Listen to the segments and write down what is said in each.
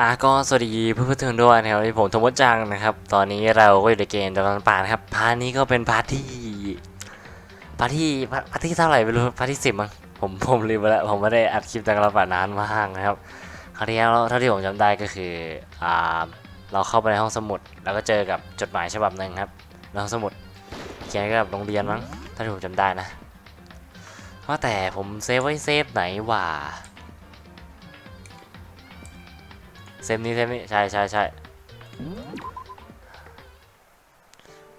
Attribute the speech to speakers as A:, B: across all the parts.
A: อะก็สวัสดีเพื่อนๆทุกคนด้วยนะครับผมธมดจังนะครับ ตอนนี้เราก็อยู่ในเกมดอนป่านะครับพาร์ทนี้ก็เป็นพาร์ทที่พาร์ทที่พาร์ทที่เท่าไหร่ไม่รู้พาร์ทที่สิบมั้งผมผมลืมไปแล้วผมไม่ได้อัดคลิปดอนป่านานมากนะครับคราวที่แล้วเท่าที่ผมจำได้ก็คืออ่าเราเข้าไปในห้องสมุด แล้วก็เจอกับจดหมายฉบับหนึ่งครับในห้องสมุดเขียนกับโรงเรียนมั้งถ้าที่ผมจำได้นะว่าแต่ผมเซฟไว้เซฟไหนวะ เซฟนี้เซฟนี้ใช่ใช่ใช่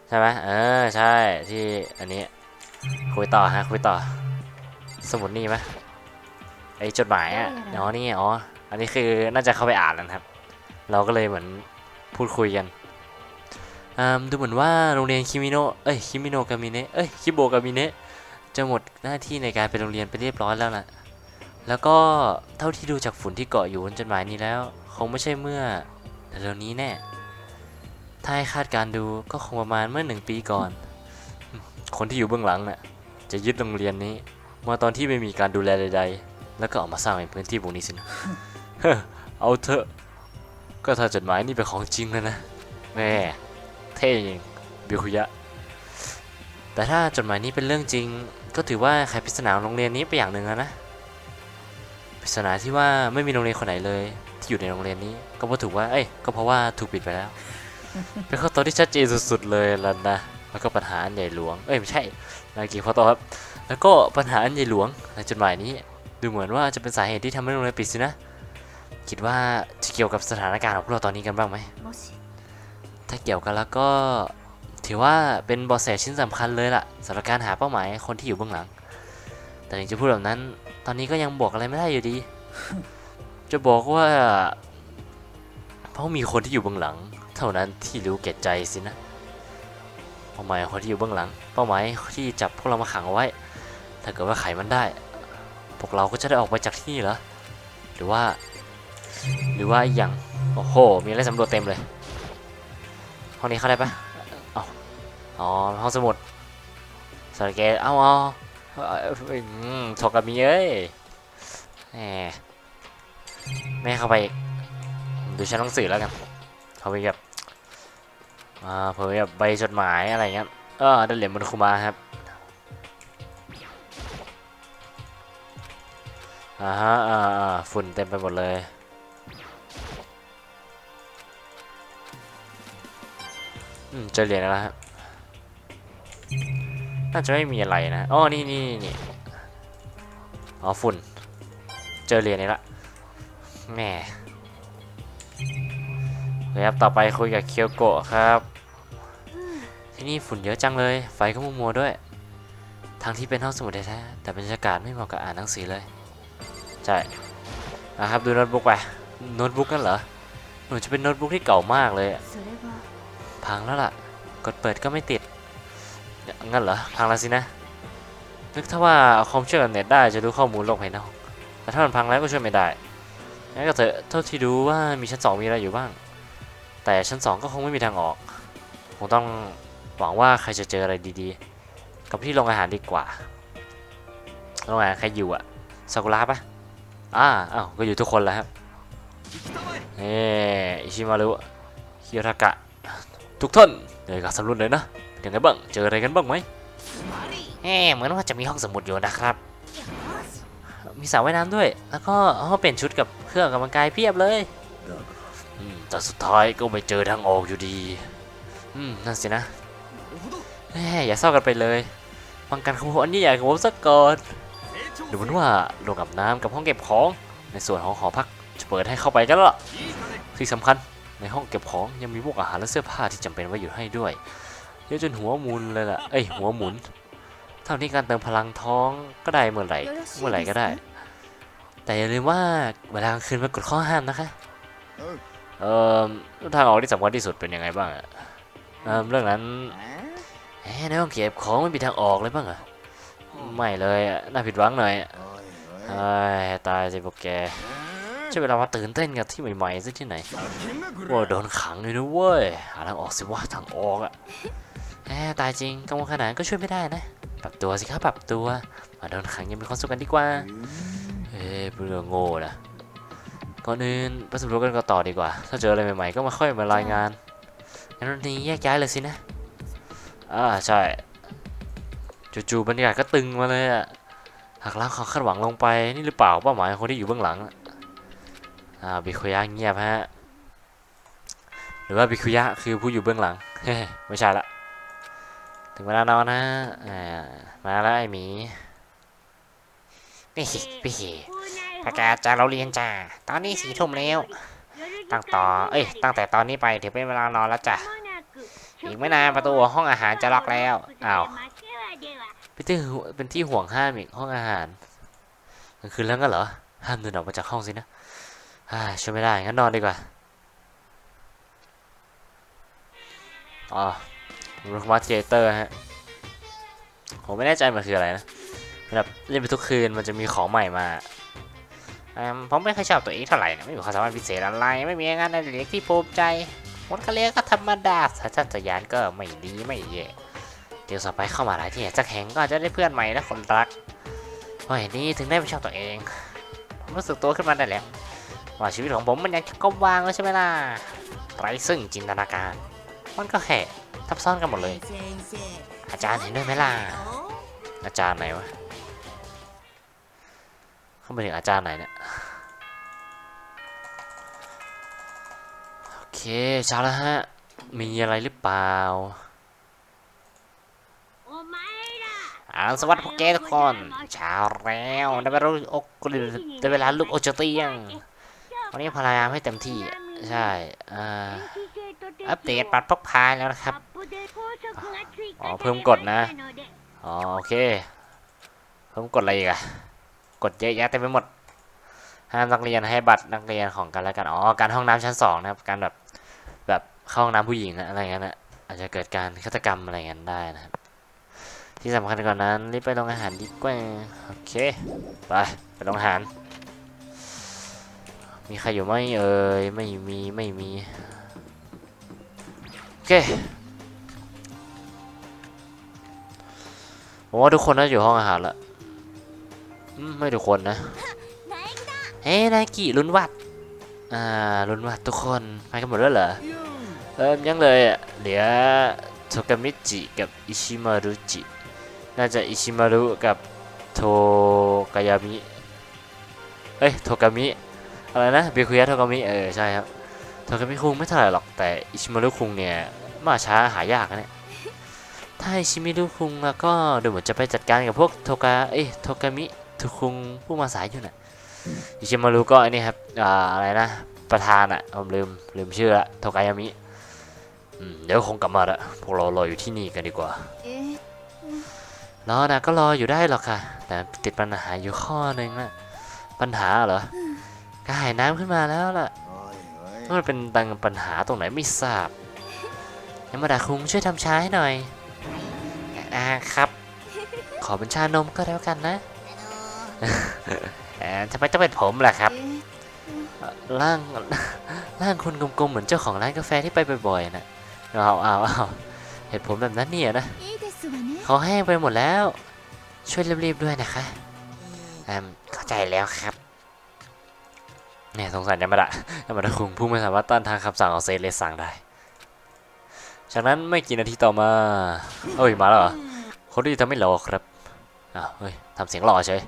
A: ใช่ไหมเออใช่ที่อันนี้คุยต่อฮะคุยต่อ สมุดนี่ไหมไอจดหมายอะอ๋อนี่อ๋ออันนี้คือน่าจะเข้าไปอ่านแล้วนะครับ เราก็เลยเหมือนพูดคุยกันอืมดูเหมือนว่าโรงเรียนคิมิโนะเอ้ยคิมิโนะกามิเนะเอ้ยคิโบกามิเนะจะหมดหน้าที่ในการเป็นโรงเรียนไปเรียบร้อยแล้วนะแล้วก็เท่าที่ดูจากฝุ่นที่เกาะอยู่บนจดหมายนี้แล้ว คงไม่ใช่เมื่อเร็วนี้แน่ ถ้าให้คาดการดูก็คงประมาณเมื่อหนึ่งปีก่อน คนที่อยู่เบื้องหลังน่ะจะยึดโรงเรียนนี้มาตอนที่ไม่มีการดูแลใด ๆ แล้วก็ออกมาสร้างเป็นพื้นที่พวกนี้สินะเอาเถอะ ก็ถ้าจดหมายนี่เป็นของจริงแล้วนะแม่เท่จริงบิคุยะ แต่ถ้าจดหมายนี้เป็นเรื่องจริง ก็ถือว่าไขปริศนาโรงเรียนนี้ไปอย่างหนึ่งแล้วนะปริศนาที่ว่าไม่มีโรงเรียนคนไหนเลย ที่อยู่ในโรงเรียนนี้ ก็เพราะถูกว่าเอ้ยก็เพราะว่าถูกปิดไปแล้ว เป็นข้อตอบที่ชัดเจนสุดๆเลยล่ะนะแล้วก็ปัญหาอันใหญ่หลวง เอ้ยไม่ใช่นากีข้อตอบครับ แล้วก็ปัญหาอันใหญ่หลวงในจดหมายนี้ ดูเหมือนว่าจะเป็นสาเหตุที่ทำให้โรงเรียนปิดสินะ คิดว่าจะเกี่ยวกับสถานการณ์ของพวกเราตอนนี้กันบ้างไหม
B: もし
A: ถ้าเกี่ยวกันแล้วก็ ถือว่าเป็นเบาะแสชิ้นสำคัญเลยล่ะสำหรับการหาเป้าหมายคนที่อยู่เบื้องหลัง แต่ถึงจะพูดแบบนั้น ตอนนี้ก็ยังบอกอะไรไม่ได้อยู่ดี จะบอกว่า เพราะมีคนที่อยู่เบื้องหลัง เท่านั้นที่รู้แก่ใจสินะเป้าหมายคนที่อยู่เบื้องหลัง เป้าหมายที่จับพวกเรามาขังเอาไว้ ถ้าเกิดว่าไขมันได้ พวกเราก็จะได้ออกไปจากที่นี่เหรอหรือว่า หรือว่าอย่างโอ้โห มีอะไรสำรวจเต็มเลยห้องนี้เข้าได้ปะเอาอ๋อห้องสมุดสารเกตเอาเอาอาอืมโทกามีเอ้ยแหม ไม่เข้าไปอีกดูชั้นหนังสือแล้วกันเขาไปแบบอ่าเผยแบบใบจดหมายอะไรเงี้ยเออได้เหรียญบนคุมาครับอ่าฮะอ่าอ่าฝุ่นเต็มไปหมดเลยอืมเจอเหรียญแล้วครับน่าจะไม่มีอะไรนะอ๋อนี่นี่นี่อ๋อฝุ่น เจอเหรียญนี้ละ แหมครับต่อไปคุยกับเคียวโกะครับ ที่นี่ฝุ่นเยอะจังเลย ไฟก็มัวมัวด้วยทั้งที่เป็นห้องสมุดแท้ๆแต่บรรยากาศไม่เหมาะกับอ่านหนังสือเลย ใช่นะครับดูโน้ตบุ๊กไป โน้ตบุ๊กนั่นเหรอ หนูจะเป็นโน้ตบุ๊กที่เก่ามากเลย พังแล้วล่ะ กดเปิดก็ไม่ติด งั้นเหรอ พังแล้วสินะ นึกถ้าว่าเอาคอมเชื่อมกับเน็ตได้จะรู้ข้อมูลโลกภายนอก แต่ถ้ามันพังแล้วก็ช่วยไม่ได้ งั้นก็เถอะเท่าที่ดูว่ามีชั้นสองมีอะไรอยู่บ้าง แต่ชั้นสองก็คงไม่มีทางออก คงต้องหวังว่าใครจะเจออะไรดีๆ กับที่โรงอาหารดีกว่าโรงอาหารใครอยู่อะซากุระปะอ่าอ้าวก็อยู่ทุกคนแล้วครับเออิชิมารุคิโยทากะ ทุกท่านเดี๋ยวกับสำรวจเลยนะเป็นยังไงบ้าง เจออะไรกันบ้างไหมเอ๊เหมือนว่าจะมีห้องสมุดอยู่นะครับ มีสระว่ายน้ำด้วย แล้วก็ห้องเปลี่ยนชุดกับเครื่องออกกำลังกายเพียบเลยอืมแต่สุดท้ายก็ไม่เจอทางออกอยู่ดี อืมนั่นสินะเอ้ยอย่าเศร้ากันไปเลยฟังกันขบวนนี่ใหญ่ของผมสักก่อนดูเหมือนว่าโรงอาบน้ำกับห้องเก็บของ ในส่วนของหอพักจะเปิดให้เข้าไปกันละที่สำคัญในห้องเก็บของยังมีพวกอาหารและเสื้อผ้าที่จำเป็นไว้อยู่ให้ด้วยเยอะจนหัวหมุนเลยล่ะ เอ้ยหัวหมุน เท่าที่การเติมพลังท้องก็ได้เมื่อไหร่เมื่อไหร่ก็ได้ แต่อย่าลืมว่าเวลากลางคืนเป็นกฎข้อห้ามนะคะเอ่อทางออกที่สำคัญที่สุดเป็นยังไงบ้างอะเอ่อเรื่องนั้นเอ๊ะในห้องเก็บของไม่มีทางออกเลยบ้างเหรอไม่เลยอะน่าผิดหวังหน่อยอะเอ้ยตายสิพวกแกใช่เวลามาตื่นเต้นกับที่ใหม่ๆซะที่ไหนว่าโดนขังเลยนะเว้ยหาทางออกสิว่าทางออกอะแหมตายจริงกังวลขนาดนั้นก็ช่วยไม่ได้นะป รับตัวสิครับปรับตัว มาโดนขังยังมีความสุขกันดีกว่า เอ้ยเพื่อโง่นะก่อนอื่นไปสำรวจกันก่อต่อดีกว่า ถ้าเจออะไรใหม่ๆก็มาค่อยมารายงานงั้นวันนี้แยกย้ายเลยสินะอ่าใช่จู่ๆบรรยากาศก็ตึงมาเลยอะหักล้างความคาดหวังลงไปนี่หรือเปล่าเป้าหมายคนที่อยู่เบื้องหลังอ่าบิคุยะเงียบฮะหรือว่าบิคุยะคือผู้อยู่เบื้องหลังเฮ้ไม่ใช่ละ ถึงเวลานอนนะอ่ามาแล้วไอ้หมีนี่พี่ประกาศจากเราเรียนจ้า ตอนนี้สี่ทุ่มแล้ว ตั้งต่อ เอ้ย ตั้งแต่ตอนนี้ไปถือเป็นเวลานอนแล้วจ้ะ อีกไม่นานประตูห้องอาหารจะล็อกแล้ว อ้าวพี่ตื้อเป็นที่ห่วงห้ามอีกห้องอาหารกลางคืนแล้วก็เหรอ ห้ามเดินออกมาจากห้องสินะอ่าช่วยไม่ได้งั้นนอนดีกว่า อ๋อ รูมาเทเตอร์ฮะ ผมไม่แน่ใจมันคืออะไรนะแบบเล่นไปทุกคืนมันจะมีของใหม่มาผมไม่ค่อยชอบตัวเองเท่าไหร่นะไม่มีความสามารถพิเศษอะไร ไม่มีงานอะไรเล็กที่ภูมิใจมดกระเลียก็ธรรมดาสัญชาตญาณก็ไม่ดีไม่แย่เดี๋ยวต่อไปเข้ามาหลายที่สักแห่งก็จะได้เพื่อนใหม่และคนรักเพราะเห็นนี้ถึงได้ไม่ชอบตัวเองผมรู้สึกตัวขึ้นมาได้แล้วว่าชีวิตของผมมันยังก็วางแล้วใช่ไหมล่ะไรซึ่งจินตนาการ มันก็แค่ ทับซ้อนกันหมดเลย อาจารย์เห็นด้วยไหมล่ะ อาจารย์ไหนวะ เข้าไปถึงอาจารย์ไหนเนี่ย โอเคเช้าแล้วฮะ มีอะไรหรือเปล่าอาสวัสดีพวกแกทุกคนเช้าแล้วได้เวลาลุกอกได้เวลาลุกออกจากเตียงวันนี้พยายามให้เต็มที่ ใช่อัปเดตปัดพกพาแล้วนะครับ อ๋อเพิ่มกฎนะ อ๋อโอเค เพิ่มกฎอะไรอีกอะกฎเยอะแยะเต็มไปหมด ห้ามนักเรียนให้บัตรนักเรียนของกันและกัน อ๋อ การห้องน้ำชั้นสองนะครับ การแบบแบบเข้าห้องน้ำผู้หญิงนะอะไรเงี้ยนะอาจจะเกิดการฆาตกรรมอะไรเงี้ยได้นะครับ ที่สำคัญก่อนนั้นรีบไปโรงอาหารดีกว่า โอเค ไปไปโรงอาหาร มีใครอยู่ไหมเอ่ย ไม่มี ไม่มี โอเค ผมว่าทุกคนน่าจะอยู่ห้องอาหารละอืมไม่ทุกคนนะ เฮ้ยนายกิลุนวัด อ่าลุนวัดทุกคนไปกันหมดแล้วเหรอ เออยังเลยอะเหลือโทกามิจิกับอิชิมารุจิ น่าจะอิชิมารุกับโทกายามิ เอ้ยโทกามิ อะไรนะเบคุยะโทกามิ เออใช่ครับโทกามิคุงไม่เท่าไหร่หรอกแต่อิชิมารุคุงเนี่ยมาช้าหายากนะเนี่ย ถ้าอิชิมิรุคุงแล้วก็ดูเหมือนจะไปจัดการกับพวกโทกาเอ้ยโทกามิทุคุงผู้มาสายอยู่น่ะอิชิมารุก็ไอันนี้ครับอ่าอะไรนะประธานอะผมลืมลืมชื่อละโทกายามิอืมเดี๋ยวคงกลับมาละพวกเรารออยู่ที่นี่กันดีกว่ารอนะก็รออยู่ได้หรอกค่ะ แต่ติดปัญหาอยู่ข้อหนึ่งนะปัญหาเหรอกระหายน้ำขึ้นมาแล้วล่ะมันเป็นตังปัญหาตรงไหนไม่ทราบยามาดาคุงช่วยทำชาให้หน่อย อ่าครับ ขอเป็นชานมก็แล้วกันนะเอ่อทำไมต้องเป็นผมล่ะครับเอ่อร่างร่างคุณกลมๆเหมือนเจ้าของร้านกาแฟที่ไปบ่อยๆนะเอาเอาเอาเหตุผลแบบนั้นเนี่ยนะเขาแห้งไปหมดแล้ว ช่วยรีบๆด้วยนะคะอืมเข้าใจแล้วครับเนี่ยสงสารยามาดะยามาดะคุงผู้ไม่สามารถต้านทานคำสั่งของเซเลสสั่งได้ จากนั้นไม่กี่นาทีต่อมาเอ้ยมาแล้วเหรอคนที่ทำไม่รอครับอ้าวเฮ้ยทำเสียงหล่อเฉย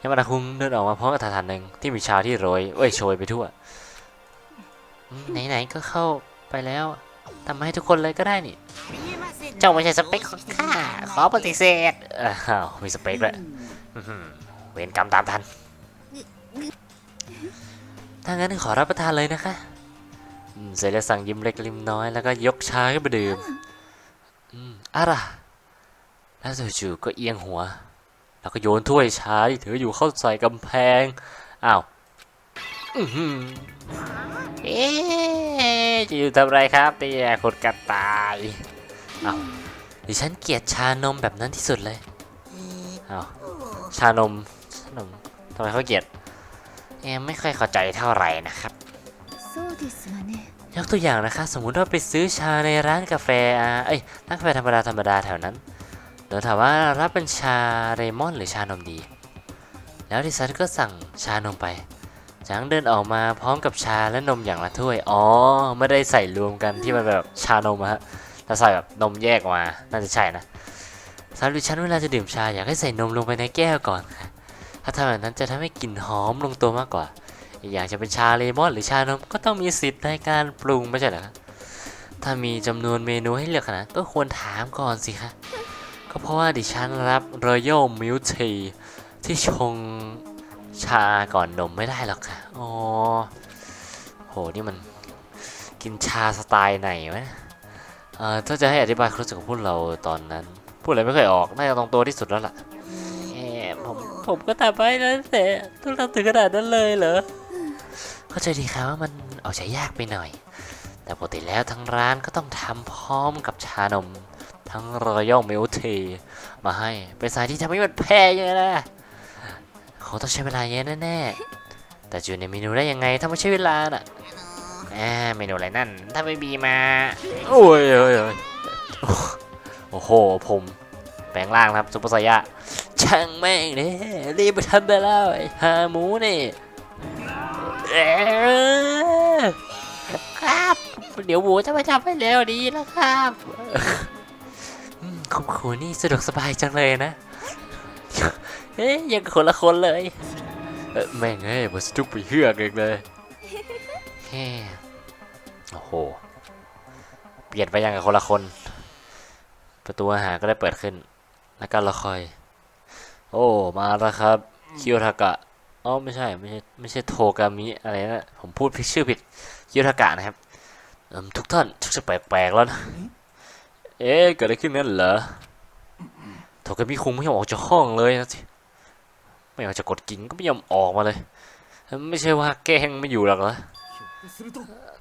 A: ยามาดาคุงเดินออกมาพร้อมกับถาดหนึ่งที่มีชาที่โรยเอ้ยโชยไปทั่วไหนๆก็เข้าไปแล้วทำให้ทุกคนเลยก็ได้นี่เจ้าไม่ใช่สเปคของข้าขอปฏิเสธอ้าวมีสเปคด้วยเวรกรรมตามทันถ้างั้นขอรับประทานเลยนะคะ เสร็จแล้วสั่งยิ้มเล็กริมน้อย แล้วก็ยกชาขึ้นไปดื่มอืมอะไรแล้วจู่ๆก็เอียงหัว แล้วก็โยนถ้วยชาที่ถืออยู่เข้าใส่กำแพง อ้าวเอ๊ะจะอยู่ทำไรครับเตี้ยคนกระต่ายอ้าวดิฉันเกลียดชานมแบบนั้นที่สุดเลยอ้าวชานมชานมทำไมเขาเกลียดเอ๊ะไม่ค่อยเข้าใจเท่าไหร่นะครับ ยกตัวอย่างนะคะ สมมุติว่าไปซื้อชาในร้านกาแฟอะเอ้ยร้านกาแฟธรรมดาธรรมดาแถวนั้นเดี๋ยวถามว่ารับเป็นชาเรมอนหรือชานมดี แล้วดิฉันก็สั่งชานมไปจางเดินออกมาพร้อมกับชาและนมอย่างละถ้วย อ๋อ ไม่ได้ใส่รวมกันที่มันแบบชานมะฮะแต่ใส่แบบนมแยกออกมา น่าจะใช่นะสำหรับฉันเวลาจะดื่มชาอยากให้ใส่นมลงไปในแก้วก่อน ถ้าทำแบบนั้นจะทำให้กลิ่นหอมลงตัวมากกว่า อีกอย่างจะเป็นชาเลมอนหรือชานมก็ต้องมีสิทธิ์ในการปรุงไม่ใช่เหรอถ้ามีจำนวนเมนูให้เลือกขนาดนั้นก็ควรถามก่อนสิคะก็เพราะว่าดิฉันรับ Royal Milk Tea ที่ชงชาก่อนนมไม่ได้หรอกค่ะอ๋อโหนี่มันกินชาสไตล์ไหนวะเนี่ยเอ่อถ้าจะให้อธิบายความรู้สึกของพวกเราตอนนั้น พูดอะไรไม่เคยออกน่าจะตรงตัวที่สุดแล้วล่ะแหมผมผมก็ทำไปแล้วแต่ต้องทำถึงขนาดนั้นเลยเหรอ เข้าใจดีครับว่ามันออกใช้ยากไปหน่อย แต่ปกติแล้วทั้งร้านก็ต้องทำพร้อมกับชานม ทั้งรอยัลมิลเทมาให้ เป็นสายที่ทำให้มันแพงยังไงล่ะเขาต้องใช้เวลาเยอะแน่ๆ แต่จะอยู่ในเมนูได้ยังไงถ้าไม่ใช่เวลาน่ะแหมเมนูอะไรนั่น ถ้าไม่มีมา โอ้ยโอ้ยโอ้ยโอ้โห ผม แปลงร่างนะครับซุปเปอร์ไซยะช่างแม่งเนี่ยรีบไปทำได้แล้วไอ้ฮาหมูนี่เอ้อ ครับ เดี๋ยวหมูจะไปทำให้เร็วดีแล้วครับอืมคุณครูนี่สะดวกสบายจังเลยนะเอ๊ยยังกับคนละคนเลยเออแม่งเอ้ยมันสทุกไปเฮือกเองเลยแฮ่โอ้โห เปลี่ยนไปยังกับคนละคน ประตูอาหารก็ได้เปิดขึ้น แล้วก็ละคอย โอ้ มาแล้วครับ คิโอทากะ อ๋อไม่ใช่ไม่ใช่ไม่ใช่โทกามิอะไรนะผมพูดผิดชื่อผิดคิโอทากะนะครับทุกท่านชักจะแปลกๆแล้วนะเอ๊ะเกิดอะไรขึ้นนั่นเหรอโทกามิคุงไม่ยอมออกจากห้องเลยนะสิไม่ยอมจะกดกิ่งก็ไม่ยอมออกมาเลย ไม่ใช่ว่าแกล้งไม่อยู่หรอกเหรอ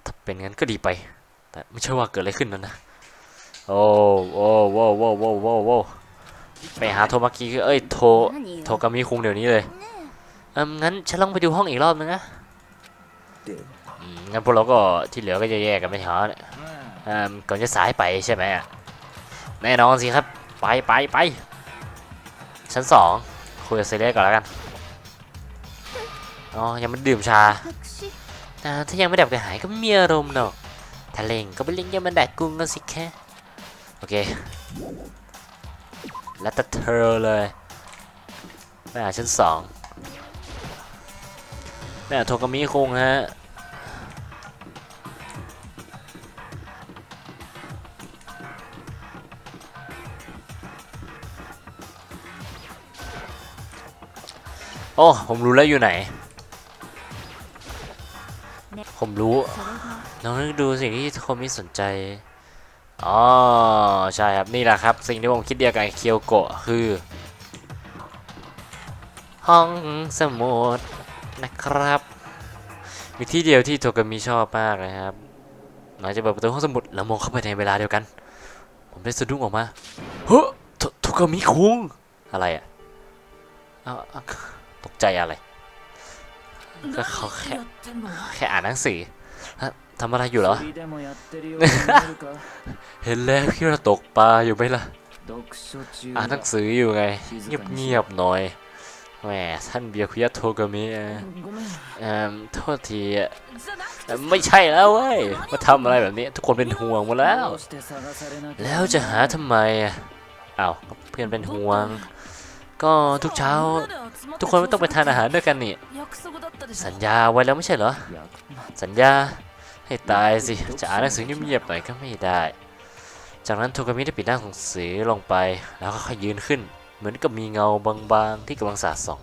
A: ถ้าเป็นงั้นก็ดีไป แต่ไม่ใช่ว่าเกิดอะไรขึ้นนั่นนะโอ้โอ้โว้โว้โว้โว้โว้ไปหาโทมากิเอ้ยโทโทกามิคุงเดี๋ยวนี้เลย เอืมงั้นฉันลองไปดูห้องอีกรอบนึงนะอืมงั้นพวกเราก็ที่เหลือก็จะแยกกันไปหาเนี่ยอ่าก่อนจะสายไปใช่ไหมอะแน่นอนสิครับ ไปไปไปชั้นสองคุยกับเซเลสก่อนแล้วกัน อ๋อ ยังไม่ดื่มชาอ่ถ้ายังไม่ดับกระหายก็ไม่มีอารมณ์หรอกถ้าเล่งก็ไปเล่นยามันแดกกุ้งกันสิแค่ โอเค แล้วแต่เธอเลยไปหาชั้นสอง แม่โทกามิคงฮะโอ้ ผมรู้แล้วอยู่ไหน ผมรู้ลองนึกดูสิ่งที่โทมิสนใจ อ๋อ ใช่ครับ นี่แหละครับ สิ่งที่ผมคิดเดียวกับเคียวโกะคือ ห้องสมุดะครับ มีที่เดียวที่โทกามิชอบมากนะครับหลังจากเปิดประตูห้องสมุดแล้วมองเข้าไปในเวลาเดียวกัน ผมได้สะดุ้งออกมาเฮ้โทกามิคุงอะไรอะตกใจอะไรก็เขาแค่แค่อ่านหนังสือทำอะไรอยู่เหรอ เห็นแล้วพี่เราตกปลาอยู่ไหมล่ะ อ่านหนังสืออยู่ไง เงียบๆหน่อย แหมท่านเบียคุยะโทกามิเอ่อโทษทีไม่ใช่แล้วเว้ยมาทำอะไรแบบนี้ ทุกคนเป็นห่วงหมดแล้ว แล้วจะหาทำไมอ้าวเพื่อนเป็นห่วง ก็ทุกเช้า ทุกคนไม่ต้องไปทานอาหารด้วยกันนี่สัญญาไว้แล้วไม่ใช่เหรอ สัญญาให้ตายสิจะอ่านหนังสือเงียบๆหน่อยก็ไม่ได้ จากนั้นโทกามิได้ปิดหน้าของงสือลงไปแล้วก็ค่อยยืนขึ้น เหมือนกับมีเงาบางๆที่กำลังสาดส่อง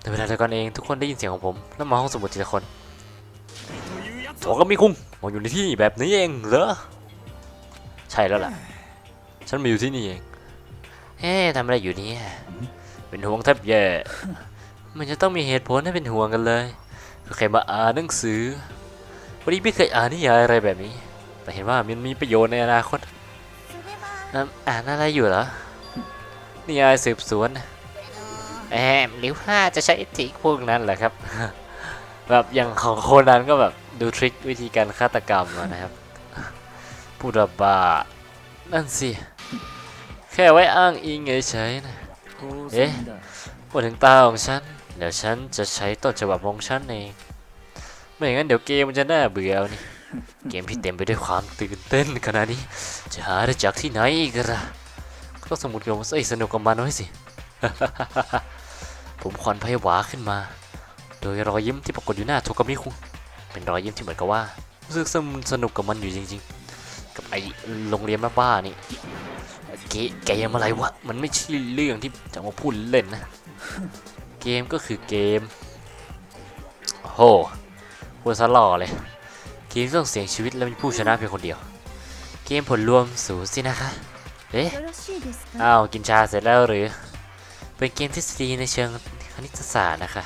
A: ในเวลาเดียวกันเองทุกคนได้ยินเสียงของผมแล้วมาห้องสมุดทีละคนโทกามิคุงมาอยู่ในที่แบบนี้เองเหรอใช่แล้วล่ะ ฉันมาอยู่ที่นี่เองเฮ้ทำอะไรอยู่เนี่ยเป็นห่วงแทบแย่มันจะต้องมีเหตุผลให้เป็นห่วงกันเลยก็แค่มาอ่านหนังสือวันนี้ไม่เคยอ่านนิยายอะไรแบบนี้ แต่เห็นว่ามันมีประโยชน์ในอนาคต นั่นอ่านอะไรอยู่เหรอ นี่ไอสืบสวนแอมลิวห้าจะใช้ทิกพวกนั้นเหรอครับ แบบอย่างของโคนันก็แบบดูทริควิธีการฆาตกรรมนะครับพูดบานั่นสิ แค่ไว้อ้างอิงเฉยๆนะ
B: เอ๊ะ
A: พูดถึงตาของฉัน เดี๋ยวฉันจะใช้ต้นฉบับของฉันเอง ไม่อย่างนั้นเดี๋ยวเกมมันจะน่าเบื่อนี่ เกมที่เต็มไปด้วยความตื่นเต้นขนาดนี้ จะหาได้จากที่ไหนอีกล่ะก็สมุดโยมเอ้ยสนุกกับมันไว้สิ ผมควันไพหวาขึ้นมา โดยรอยยิ้มที่ปรากฏอยู่หน้าโทกามิคุงเป็นรอยยิ้มที่เหมือนกับว่ารู้สึกสนุกกับมันอยู่จริง ๆ กับไอ้โรงเรียนบ้าๆนี่เกเกมอะไรวะ มันไม่ใช่เรื่องที่จะมาพูดเล่นนะ เกมก็คือเกมโอ้โหพูดซะหล่อเลย เกมต้องเสียงชีวิตและมีผู้ชนะเพียงคนเดียว เกมผลรวมสูสินะคะ เอ๊ะอ้าวกินชาเสร็จแล้วหรือ เป็นเกมทฤษฎีในเชิงคณิตศาสตร์นะคะ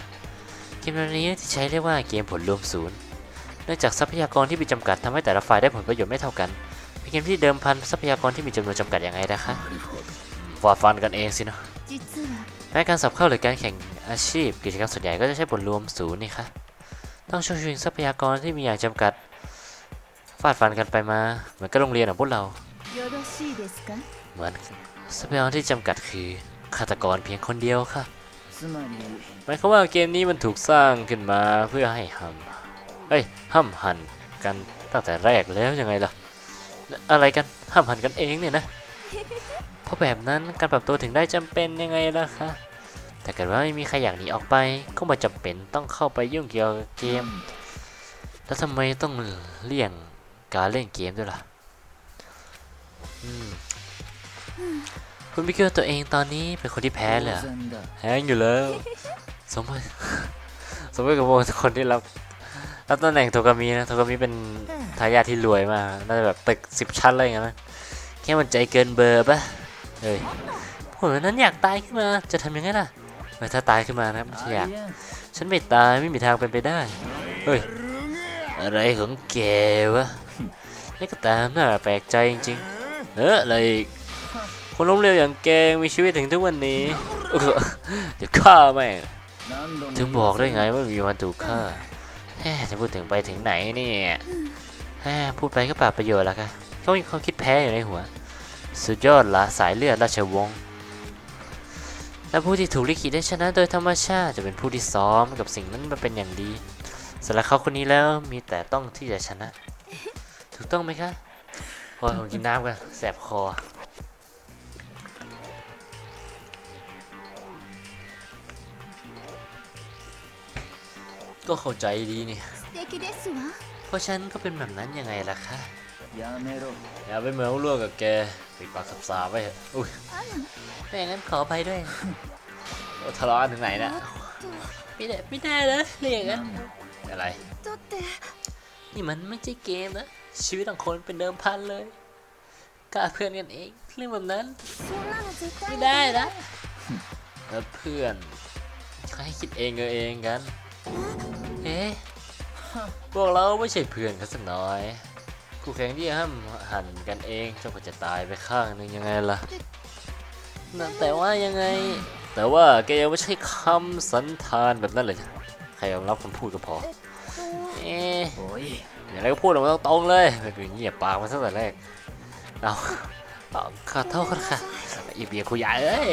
A: เกมนี้ที่ใช้เรียกว่าเกมผลรวมศูนย์ เนื่องจากทรัพยากรที่มีจำกัดทำให้แต่ละฝ่ายได้ผลประโยชน์ไม่เท่ากัน เป็นเกมที่เดิมพันทรัพยากรที่มีจำนวนจำกัดยังไงนะคะฟอร์ฟันกันเองสินะแม้การสอบเข้าหรือการแข่งอาชีพกิจกรรมส่วนใหญ่ก็จะใช้ผลรวมศูนย์นี่คะต้องช่วยชิงทรัพยากรที่มีอย่างจำกัด ฟาดฟันกันไปมา เหมือนกับโรงเรียนของพวกเรา เหมือนทรัพยากรที่จำกัดคือฆาตกรเพียงคนเดียวค่ะหมายความว่าเกมนี้มันถูกสร้างขึ้นมาเพื่อให้ห้ำเอ้ยห้ำหันกันตั้งแต่แรกแล้วยังไงล่ะ อะไรกันห้ำหันกันเองเนี่ยนะ เพราะแบบนั้นการปรับตัวถึงได้จำเป็นยังไงล่ะคะ แต่เกิดว่าไม่มีใครอยากหนีออกไปก็มาจำเป็นต้องเข้าไปยุ่งเกี่ยวกับเกม แล้วทำไมต้องเลี่ยง การเล่นเกมด้วยล่ะคุณไม่เชื่อตัวเองตอนนี้เป็นคนที่แพ้เลยแห้งอยู่แล้ว สมมติสมมติกับคนที่รับรับตำแหน่งโทกามินะโทกามิเป็นทายาทที่รวยมากน่าจะแบบตึกสิบชั้นอะไรอย่างเงี้ยแค่มันใจเกินเบอร์ปะเฮ้ยผมนั้นอยากตายขึ้นมาจะทำยังไงล่ะถ้าตายขึ้นมานะครั
B: บ
A: อยากฉันไม่ตายไม่มีทางเป็นไปได้เฮ้ยอะไรของแกวะ นี่ก็ตามน่าแปลกใจจริงๆ เอออะไรอีกคนล้มเหลวอย่างแกงมีชีวิตถึงทุกวันนี้เดี๋ยวฆ่าแม่ถึงบอกได้ไงว่ามีวันถูกฆ่าแฮ่จะพูดถึงไปถึงไหนเนี่ยแฮ่พูดไปก็ปราบประโยชน์ละค่ะเขาเขาคิดแพ้อยู่ในหัว สุดยอดละสายเลือดราชวงศ์และผู้ที่ถูกลิขิตได้ชนะโดยธรรมชาติจะเป็นผู้ที่ซ้อมกับสิ่งนั้นมาเป็นอย่างดีสำหรับเขาคนนี้แล้วมีแต่ต้องที่จะชนะ ถูกต้องไหมคะพอผมกินน้ำกันแสบคอ ก็เข้าใจดีนี่ เพราะฉันก็เป็นแบบนั้นยังไงล่ะคะอย่าไปเหมาล่วงกับแกปิดปากสับสาไปเถอะอุ้ยไม่อย่างนั้นขอไปด้วยทะเลาะถึงไหนนะไม่ได้ไม่ได้นะเรื่องนั้
B: น
A: อะไร นี่มันไม่ใช่เกมนะ ชีวิตของคนเป็นเดิมพันเลยกล้าเพื่อนกันเองเรื่องแบบนั้น ไม่ได้นะเพื่อนให้คิดเองเออเองกันเอ๊ะพวกเราไม่ใช่เพื่อนกันสักหน่อยคู่แข่งที่ห้ามหันกันเองจะาก็จะตายไปข้างหนึ่งยังไงล่ะแต่ว่ายังไง แต่ว่าแกยังไม่ใช่คำสันธานแบบนั้นเลยใครยอมรับคำพูดก็พอ อย่างไรก็พูดออกมาตรงๆเลยไปเงียบปากมาตั้งแต่แรกเราขอโทษค่ะอีเบียคุยใหญ่เอ้ย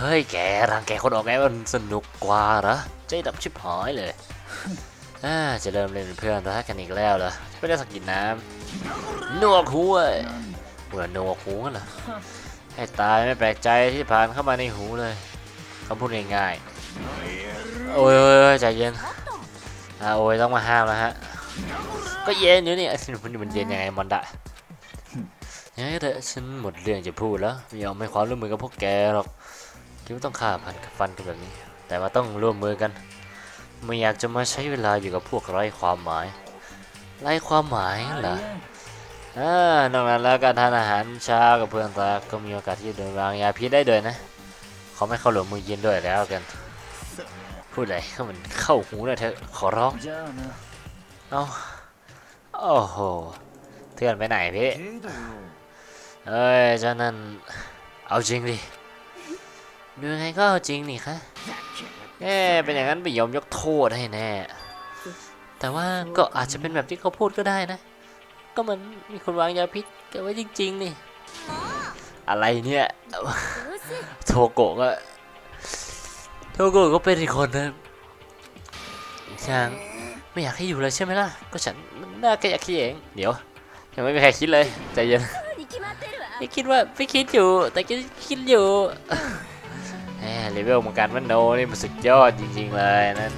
A: เฮ้ยแกรังแกคนออกแกมันสนุกกว่าเหรอใจดับชิบหายเลยจะเริ่มเล่นเพื่อนรักกันอีกแล้วเหรอไม่ได้สกินน้ำนัวคู่เหมือนนัวคู่กันเหรอให้ตายไม่แปลกใจที่ผ่านเข้ามาในหูเลยคำพูดง่ายๆโอ้ยใจเย็น อาโอ้ยต้องมาห้ามแล้วฮะ ก็เย็นอยู่นี่มันมันเย็นยังไงมันดะยังไงเถอะฉันหมดเรื่องจะพูดแล้วไม่ยอมให้ความร่วมมือกับพวกแกหรอกคิดว่าต้องฆ่าพันกัฟันกันแบบนี้ แต่ว่าต้องร่วมมือกัน ไม่อยากจะมาใช้เวลาอยู่กับพวกไร้ความหมายไร้ความหมายเหรออ่านอกนั้นแล้วการทานอาหารเช้ากับเพื่อนรักก็มีโอกาสที่จะโดนวางยาพิษได้ด้วยนะเขาไม่เข้าหลวมมือเย็นด้วยแล้วกัน พูดอะไรเห้มันเข้าหูหน่ยเธอขอร้องเอาโอ้โหเพื่อนไปไหนพี่เอ้ยเจานั่นเอาจริงดิดูไงก็เอาจริงนี่คะแน่เป็นอย่างนั้นไปยอมยกโทษให้แน่ แต่ว่าก็อาจจะเป็นแบบที่เขาพูดก็ได้นะ ก็มันมีคนวางยาพิษกันไว้จริง ๆ นี่ อะไรเนี่ย โทโกะก็ โทโกูก็เป็นอีกคนนะช่างไม่อยากให้อยู่เลยใช่ไหมล่ะ ก็ฉันน่าก็อยากขี้เอง เดี๋ยวยังไม่มีใครคิดเลย ใจเย็น ไม่คิดว่าไม่คิดอยู่ แต่คิดคิดอยู่แหมเลเวลเหมือการมันโนนี่มันสุดยอดจริงๆเลยนั่ะ